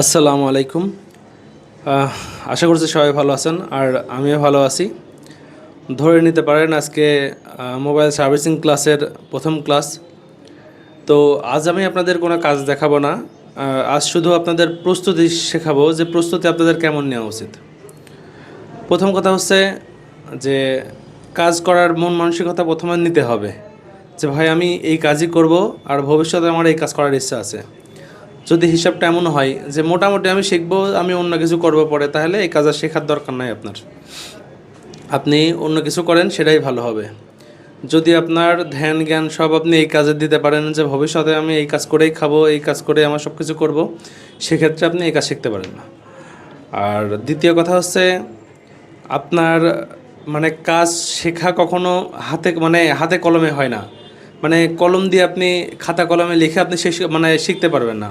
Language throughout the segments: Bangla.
আসসালামু আলাইকুম। আশা করছি সবাই ভালো আছেন, আর আমিও ভালো আছি। ধরে নিতে পারেন আজকে মোবাইল সার্ভিসিং ক্লাসের প্রথম ক্লাস। তো আজ আমি আপনাদের কোনো কাজ দেখাবো না আজ শুধু আপনাদের প্রস্তুতি শেখাবো যে প্রস্তুতি আপনাদের কেমন নেওয়া উচিত। প্রথম কথা হচ্ছে যে, কাজ করার মন মানসিকতা প্রথমে নিতে হবে। যে ভাই, আমি এই কাজই করব, আর ভবিষ্যতে আমার এই কাজ করার ইচ্ছা আছে। যদি হিসাবটা এমন হয় যে মোটামুটি আমি শিখব, আমি অন্য কিছু করব পরে, তাহলে এই কাজ আর শেখার দরকার নাই আপনার। আপনি অন্য কিছু করেন, সেটাই ভালো হবে। যদি আপনার ধ্যান, জ্ঞান সব আপনি এই কাজে দিতে পারেন যে ভবিষ্যতে আমি এই কাজ করেই খাব, এই কাজ করে আমার সব কিছু করব, সেক্ষেত্রে আপনি এই কাজ শিখতে পারেন না। আর দ্বিতীয় কথা হচ্ছে, আপনার মানে কাজ শেখা কখনো হাতে মানে হাতে কলমে হয় না। মানে কলম দিয়ে আপনি খাতা কলমে লিখে আপনি শেষ মানে শিখতে পারবেন না।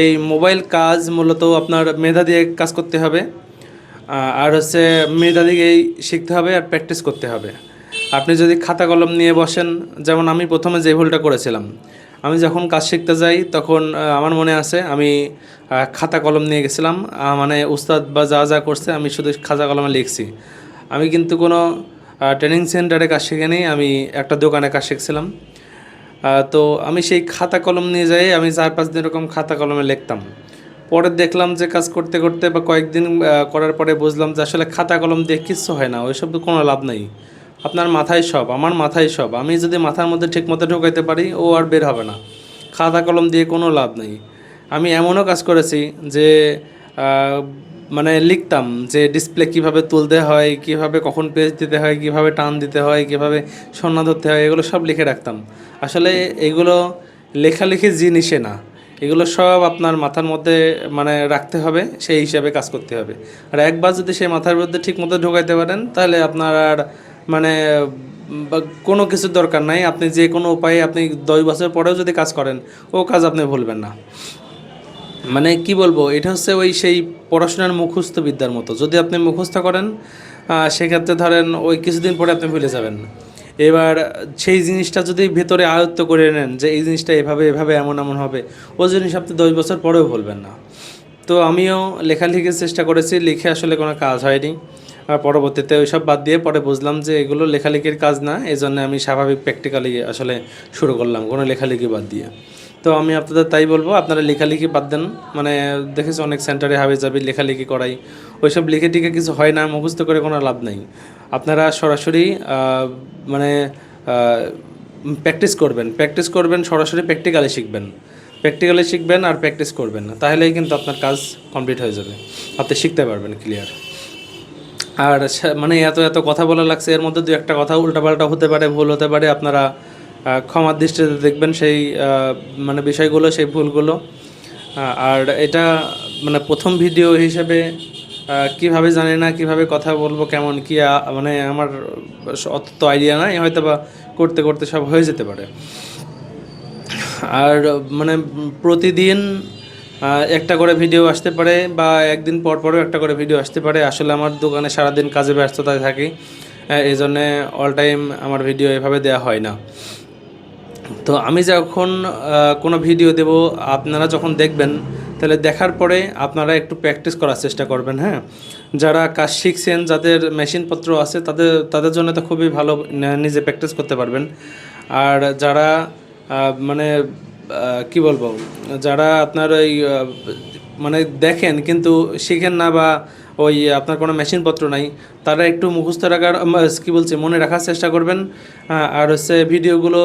এই মোবাইল কাজ মূলত আপনার মেধা দিয়ে কাজ করতে হবে আর হচ্ছে মেধা দিয়েই শিখতে হবে আর প্র্যাকটিস করতে হবে। আপনি যদি খাতা কলম নিয়ে বসেন, যেমন আমি প্রথমে যে ভুলটা করেছিলাম, আমি যখন কাজ শিখতে যাই, তখন আমার মনে আছে আমি খাতা কলম নিয়ে গেছিলাম মানে উস্তাদ বা যা যা করছে আমি শুধু খাতা কলমে লিখছি। আমি কিন্তু কোনো ট্রেনিং সেন্টারে কাজ শিখিনি আমি একটা দোকানে কাজ শিখছিলাম। তো আমি সেই খাতা কলম নিয়ে যাই, আমি চার পাঁচ দিন এরকম খাতা কলমে লিখতাম। পরে দেখলাম যে কাজ করতে করতে বা কয়েকদিন করার পরে বুঝলাম যে আসলে খাতা কলম দিয়ে কিচ্ছু হয় না, ওইসব কোনো লাভ নাই। আপনার মাথায় সব, আমার মাথায় সব। আমি যদি মাথার মধ্যে ঠিক মতো ঢোকাইতে পারি, ও আর বের হবে না। খাতা কলম দিয়ে কোনো লাভ নেই। আমি এমনও কাজ করেছি যে মানে লিখতাম যে ডিসপ্লে কীভাবে তুলতে হয়, কীভাবে কখন পেজ দিতে হয়, কীভাবে টান দিতে হয়, কীভাবে সন্না ধরতে হয়, এগুলো সব লিখে রাখতাম। আসলে এগুলো লেখালেখি জিনিসে না। এগুলো সব আপনার মাথার মধ্যে মানে রাখতে হবে, সেই হিসাবে কাজ করতে হবে। আর একবার যদি সেই মাথার মধ্যে ঠিক মতো ঢোকাইতে পারেন, তাহলে আপনার আর মানে কোনো কিছুর দরকার নাই। আপনি যে কোনো উপায়ে আপনি দশ বছর পরেও যদি কাজ করেন, ও কাজ আপনি ভুলবেন না। মানে কি বলব, এটা হচ্ছে ওই সেই পড়াশোনার মুখস্থ বিদ্যার মতো। যদি আপনি মুখস্থ করেন সেক্ষেত্রে ধরেন ওই কিছুদিন পরে আপনি ভুলে যাবেন। এবার সেই জিনিসটা যদি ভেতরে আয়ত্ত করে নেন যে এই জিনিসটা এভাবে এভাবে, এমন এমন হবে, ও জিনিস আপনি দশ বছর পরেও ভুলবেন না। তো আমিও লেখালেখির চেষ্টা করেছি, লিখে আসলে কোনো কাজ হয়নি। আর পরবর্তীতে ওইসব বাদ দিয়ে পরে বুঝলাম যে এগুলো লেখালেখির কাজ না এই জন্য আমি স্বাভাবিক প্র্যাকটিক্যালি আসলে শুরু করলাম, কোনো লেখালেখি বাদ দিয়ে। তো আমি আপনাদের তাই বলব, আপনারা লেখালেখি বাদ দেন। মানে দেখেছি অনেক সেন্টারে হাবে যাবি লেখালেখি করাই। ওইসব লিখে টিকে কিছু হয় না, মুখস্থ করে কোনো লাভ নেই। আপনারা সরাসরি মানে প্র্যাকটিস করবেন। প্র্যাকটিস করবেন, সরাসরি প্র্যাকটিক্যালি শিখবেন। প্র্যাকটিক্যালি শিখবেন আর প্র্যাকটিস করবেন তাহলেই কিন্তু আপনার কাজ কমপ্লিট হয়ে যাবে। আপনি শিখতে পারবেন ক্লিয়ার আর মানে এত এত কথা বলা লাগছে, এর মধ্যে দু একটা কথা উল্টাপাল্টা হতে পারে, ভুল হতে পারে। আপনারা ক্ষমার দৃষ্টিতে দেখবেন সেই মানে বিষয়গুলো, সেই ভুলগুলো। আর এটা মানে প্রথম ভিডিও হিসেবে কীভাবে জানি না, কীভাবে কথা বলব, কেমন কি মানে আমার অত তো আইডিয়া নাই হয়তো বা করতে করতে সব হয়ে যেতে পারে। আর মানে প্রতিদিন একটা করে ভিডিও আসতে পারে, বা একদিন পর পরও একটা করে ভিডিও আসতে পারে। আসলে আমার দোকানে সারাদিন কাজে ব্যস্ততায় থাকি এই জন্যে অল টাইম আমার ভিডিও এভাবে দেওয়া হয় না। তো আমি যখন কোনো ভিডিও দেব, আপনারা যখন দেখবেন, তাহলে দেখার পরে আপনারা একটু প্র্যাকটিস করার চেষ্টা করবেন হ্যাঁ? যারা কাজ শিখছেন, যাদের মেশিনপত্র আছে, তাদের তাদের জন্য তো খুবই ভালো নিজে প্র্যাকটিস করতে পারবেন। আর যারা মানে কি বলব? যারা আপনার ওই মানে দেখেন, কিন্তু শিখেন না বা ওই আপনার কোনো মেশিনপত্র নাই, তারা একটু মুখস্থ রাখার কী বলছে, মনে রাখার চেষ্টা করবেন আর হচ্ছে ভিডিওগুলো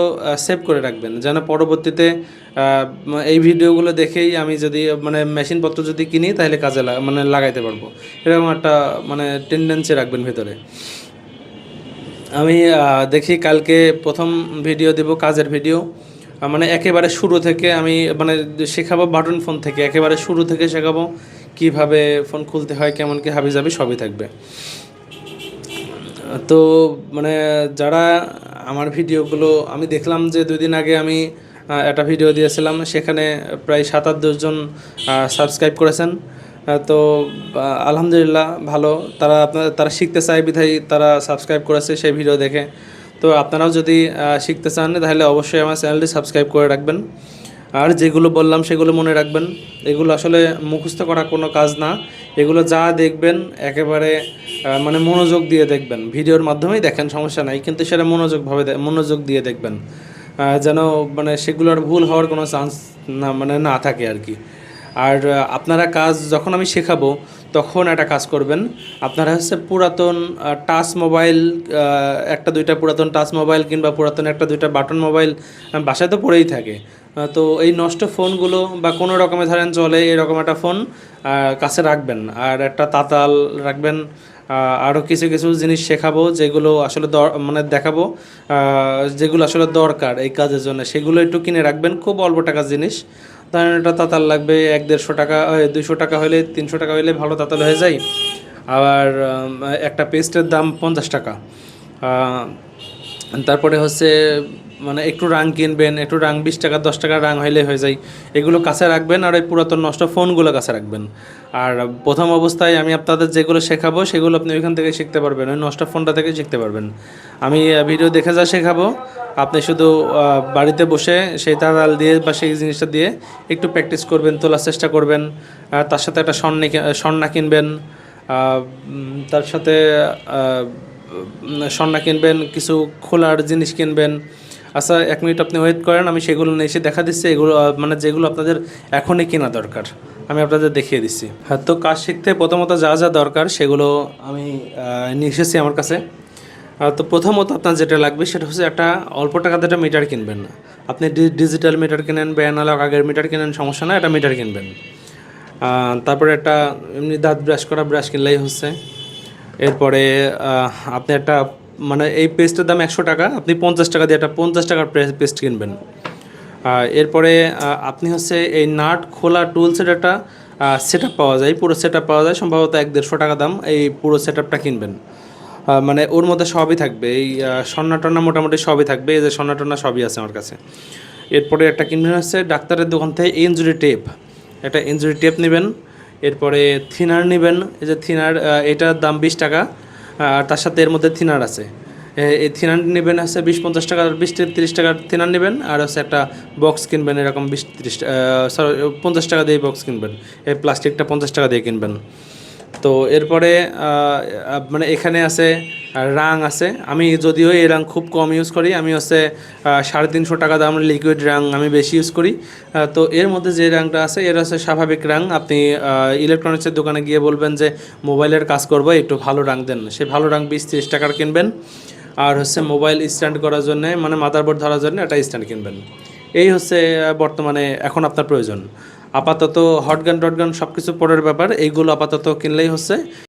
সেভ করে রাখবেন, যেন পরবর্তীতে এই ভিডিওগুলো দেখেই আমি যদি মানে মেশিনপত্র যদি কিনি, তাহলে কাজে মানে লাগাইতে পারব। এরকম একটা মানে টেন্ডেন্সি রাখবেন ভেতরে। আমি দেখি কালকে প্রথম ভিডিও দেব, কাজের ভিডিও মানে একেবারে শুরু থেকে আমি মানে শেখাবো বাটন ফোন থেকে, একেবারে শুরু থেকে শেখাবো কীভাবে ফোন খুলতে হয়, কেমন কি হাবি যাবি সবই থাকবে। তো মানে যারা আমার ভিডিওগুলো, আমি দেখলাম যে দুই দিন আগে আমি একটা ভিডিও দিয়েছিলাম, সেখানে প্রায় সাত আট দশজন সাবস্ক্রাইব করেছেন। তো আলহামদুলিল্লাহ ভালো। তারা আপনার তারা শিখতে চায় বিধায় তারা সাবস্ক্রাইব করেছে সেই ভিডিও দেখে। তো আপনারাও যদি শিখতে চান, তাহলে অবশ্যই আমার চ্যানেলটি সাবস্ক্রাইব করে রাখবেন। আর যেগুলো বললাম, সেগুলো মনে রাখবেন। এগুলো আসলে মুখস্থ করা কোনো কাজ না। এগুলো যা দেখবেন, একেবারে মানে মনোযোগ দিয়ে দেখবেন। ভিডিওর মাধ্যমেই দেখেন, সমস্যা নাই। কিন্তু সেটা মনোযোগভাবে মনোযোগ দিয়ে দেখবেন। যেন মানে সেগুলোর ভুল হওয়ার কোনো চান্স না মানে না থাকে আর কি। আর আপনারা কাজ যখন আমি শেখাবো তখন একটা কাজ করবেন। আপনারা হচ্ছে পুরাতন টাচ মোবাইল একটা দুইটা পুরাতন টাচ মোবাইল কিংবা পুরাতন একটা দুইটা বাটন মোবাইল বাসায় তো পড়েই থাকে। তো এই নষ্ট ফোনগুলো বা কোনো রকমে ধরেন চলে এরকম একটা ফোন কাছে রাখবেন। আর একটা তাতাল রাখবেন। আরও কিছু কিছু জিনিস শেখাবো যেগুলো আসলে মানে দেখাবো যেগুলো আসলে দরকার এই কাজের জন্য। সেগুলো একটু কিনে রাখবেন। খুব অল্প টাকার জিনিস। ধরেন একটা তাতাল লাগবে, এক দেড়শো টাকা দুইশো টাকা হলে তিনশো টাকা হলে ভালো তাতাল হয়ে যায়। আর একটা পেস্টের দাম পঞ্চাশ টাকা। তারপরে হচ্ছে মানে একটু রাং কিনবেন, একটু রাং বিশ টাকা, দশ টাকা রাং হইলে হয়ে যায়। এগুলো কাছে রাখবেন আর এই পুরাতন নষ্ট ফোনগুলো কাছে রাখবেন। আর প্রথম অবস্থায় আমি আপনাদের যেগুলো শেখাবো, সেগুলো আপনি ওইখান থেকে শিখতে পারবেন, ওই নষ্ট ফোনটা থেকে শিখতে পারবেন। আমি ভিডিও দেখে যা শেখাবো, আপনি শুধু বাড়িতে বসে সেই তারাল দিয়ে বা সেই জিনিসটা দিয়ে একটু প্র্যাকটিস করবেন, তোলার চেষ্টা করবেন তার সাথে একটা স্বর্ণে স্বর্ণা কিনবেন তার সাথে স্বর্ণা কিনবেন, কিছু খোলার জিনিস কিনবেন আচ্ছা এক মিনিট আপনি ওয়েট করেন, আমি সেগুলো নিয়ে এসে দেখা দিচ্ছি। এগুলো মানে যেগুলো আপনাদের এখনই কেনা দরকার, আমি আপনাদের দেখিয়ে দিচ্ছি। হ্যাঁ তো কাজ শিখতে প্রথমত যা যা দরকার, সেগুলো আমি নিয়ে এসেছি আমার কাছে। তো প্রথমত আপনার যেটা লাগবে, সেটা হচ্ছে একটা অল্প টাকাতে একটা মিটার কিনবেন। না আপনি ডিজিটাল মিটার কিনেন, বা আগের মিটার কিনেন, সমস্যা না একটা মিটার কিনবেন। তারপরে একটা এমনি দাঁত ব্রাশ করা ব্রাশ কিনলেই হচ্ছে। এরপরে আপনি একটা মানে এই পেস্টের দাম একশো টাকা, আপনি পঞ্চাশ টাকা দিয়ে একটা পঞ্চাশ টাকার পেস্ট কিনবেন। এরপরে আপনি হচ্ছে এই নাট খোলা টুলসের একটা সেট পাওয়া যায়। পুরো সেট পাওয়া যায়, সম্ভবত এক দেড়শো টাকা দাম এই পুরো সেট কিনবেন। মানে ওর মধ্যে সবই থাকবে। এই টন্না মোটামুটি সবই থাকবে। এই যে টন্না সবই আছে আমার কাছে। এরপরে একটা কিনবেন হচ্ছে ডাক্তারের দোকান থেকে ইঞ্জুরি টেপ। একটা ইঞ্জুরি টেপ নেবেন। এরপরে থিনার নেবেন। এই যে থিনার এটার দাম বিশ টাকা। আর তার সাথে এর মধ্যে থিনার আছে। এই থিনার নেবেন হচ্ছে বিশ পঞ্চাশ টাকার বিশ তিরিশ টাকার থিনার নেবেন আর হচ্ছে একটা বক্স কিনবেন, এরকম বিশ তিরিশ সরি পঞ্চাশ টাকা দিয়ে বক্স কিনবেন। এই প্লাস্টিকটা পঞ্চাশ টাকা দিয়ে কিনবেন। তো এরপরে মানে এখানে আছে রাং আছে। আমি যদিও এই রাং খুব কম ইউজ করি, আমি হচ্ছে সাড়ে তিনশো টাকা দাম লিকুইড রাং আমি বেশি ইউজ করি। তো এর মধ্যে যে রাংটা আছে, এর হচ্ছে স্বাভাবিক রাং আপনি ইলেকট্রনিক্সের দোকানে গিয়ে বলবেন যে মোবাইলের কাজ করব, একটু ভালো রাং দেন। সেই ভালো রাং বিশ তিরিশ টাকার কিনবেন। আর হচ্ছে মোবাইল স্ট্যান্ড করার জন্য মানে মাদারবোর্ড ধরার জন্য একটা স্ট্যান্ড কিনবেন। এই হচ্ছে বর্তমানে এখন আপনার প্রয়োজন। আপাতত হটগান টটগান সব কিছু পরের ব্যাপার। এইগুলো আপাতত কিনলেই হচ্ছে।